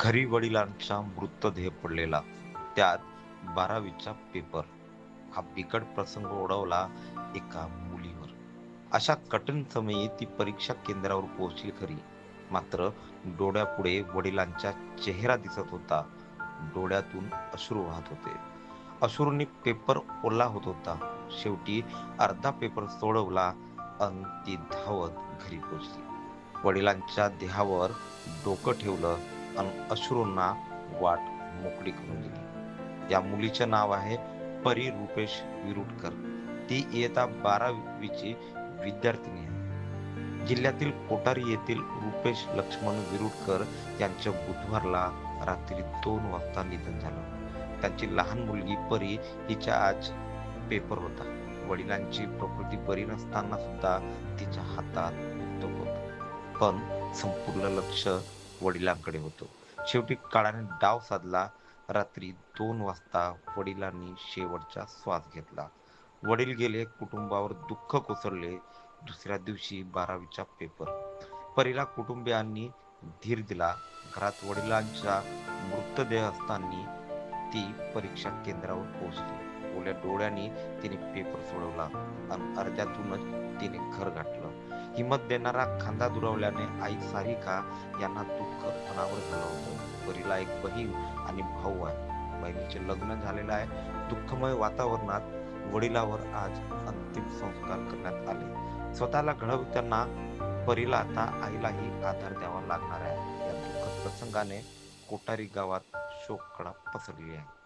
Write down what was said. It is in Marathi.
घरी वडिलांचा मृतदेह पडलेला. त्यात बारावीचा पेपर हा बिकट प्रसंग ओढवला एका मुलीवर. अशा कठीण समयी ती परीक्षा केंद्रावर पोहोचली खरी. मात्र डोळ्यापुढे वडिलांचा चेहरा दिसत होता. डोळ्यातून अश्रू वाहत होते. अश्रूंनी पेपर ओला होत होता. शेवटी अर्धा पेपर सोडवला अन ती धावत घरी पोचली वडिलांच्या देहावर डोकं ठेवलं. अश्रूंना वाट मोकळी करून दिली. या मुलीचं नाव आहे परी रुपेश विरुटकर. ती इयत्ता बारावीची विद्यार्थिनी आहे. जिल्ह्यातील कोटारी येथील रुपेश लक्ष्मण विरुटकर यांच्या बुधवारला रात्री दोन वाजता निधन झालं. त्यांची लहान मुलगी परी हिच्या आज पेपर होता. वडिलांची प्रकृती बरी नसताना सुद्धा तिच्या हातात होत. पण संपूर्ण लक्ष वडिलांकडे होतो. शेवटी काळाने डाव साधला. रात्री दोन वाजता वडिलांनी शेवटचा श्वास घेतला. वडील गेले कुटुंबावर दुःख कोसळले. दुसऱ्या दिवशी बारावीचा पेपर परीला कुटुंबियांनी धीर दिला. घरात वडिलांचा मृतदेह असताना ती परीक्षा केंद्रावर पोहोचली. ओल्या डोळ्यांनी तिने पेपर सोडवला. आणि अर्ध्यातूनच तिने घर गाठलं. हिंमत देणारा खांदा दुरावल्याने आई सारिका यांना दुःख अनावर झालं होतं परीला एक बहीण आणि भाऊ आहे. बहिणीचे लग्न झालेलं आहे. दुःखमय वातावरणात वडिलावर आज अंतिम संस्कार करण्यात आले. स्वतःला घडवताना परीला आता आईलाही आधार द्यावा लागणार आहे. या दुःखद प्रसंगाने कोटारी गावात शोककडा पसरली आहे.